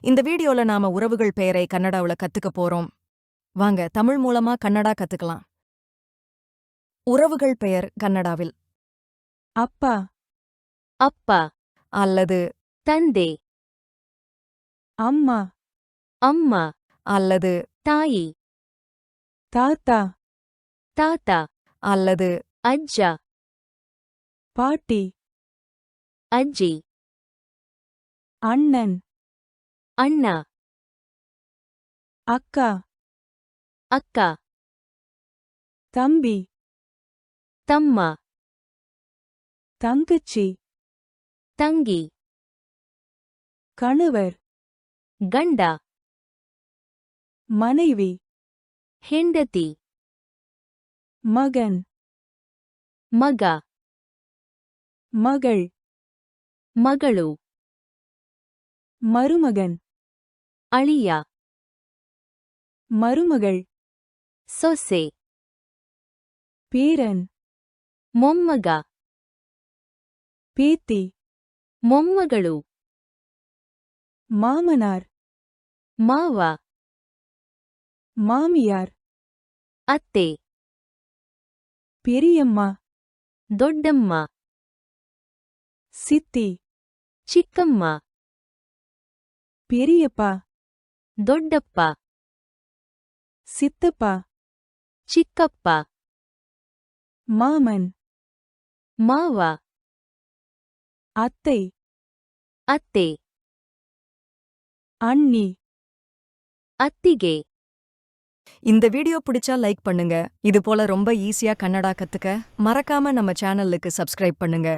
இந்த வீடியோல நாம உறவுகள் பெயரை கன்னடாவுல கத்துக்க போறோம் வாங்க தமிழ் மூலமா கன்னடா கத்துக்கலாம் உறவுகள் பெயர் கன்னடாவில் ಅಪ್ಪ ಅಪ್ಪ அல்லது ತಂದೆ ಅಮ್ಮ ಅಮ್ಮ அல்லது ತಾಯಿ ತಾತ ತಾತ அல்லது ಅಜ್ಜ ಪಾಟಿ ಅಜ್ಜಿ ಅಣ್ಣನ್ ಅಣ್ಣ. ಅಕ್ಕ. ಅಕ್ಕ. ತಂಬಿ. ತಮ್ಮ. ತಂಗಚ್ಚಿ. ತಂಗಿ. ಕಣವರ್. ಗಂಡ. ಮನೈವಿ. ಹೆಂಡತಿ. ಮಗನ್. ಮಗ. ಮಗಳ್. ಮಗಳು. ಮರುಮಗನ್. ಅಳಿಯ. ಮರುಮಗಳ್. ಸೊಸೆ. ಪೇರನ್. ಮೊಮ್ಮಗ. ಪೀತಿ. ಮೊಮ್ಮಗಳು. ಮಾಮನಾರ್. ಮಾವ. ಮಾಮಿಯಾರ್. ಅತ್ತೆ. ಪೆರಿಯಮ್ಮ. ದೊಡ್ಡಮ್ಮ. ಸಿತ್ತಿ. ಚಿಕ್ಕಮ್ಮ. ಪೆರಿಯಪ್ಪ. ದೊಡ್ಡಪ್ಪ ಸಿತ್ತಪ್ಪ ಚಿಕ್ಕಪ್ಪ ಮಾಮನ್ ಮಾವ ಅತ್ತೈ ಅತ್ತೆ ಅಣ್ಣಿ ಅತ್ತಿಗೆ இந்த வீடியோ பிடிச்சா லைக் பண்ணுங்க இது போல ரொம்ப ஈஸியா கன்னடா கத்துக்க மறக்காம நம்ம சேனலுக்கு சப்ஸ்கிரைப் பண்ணுங்க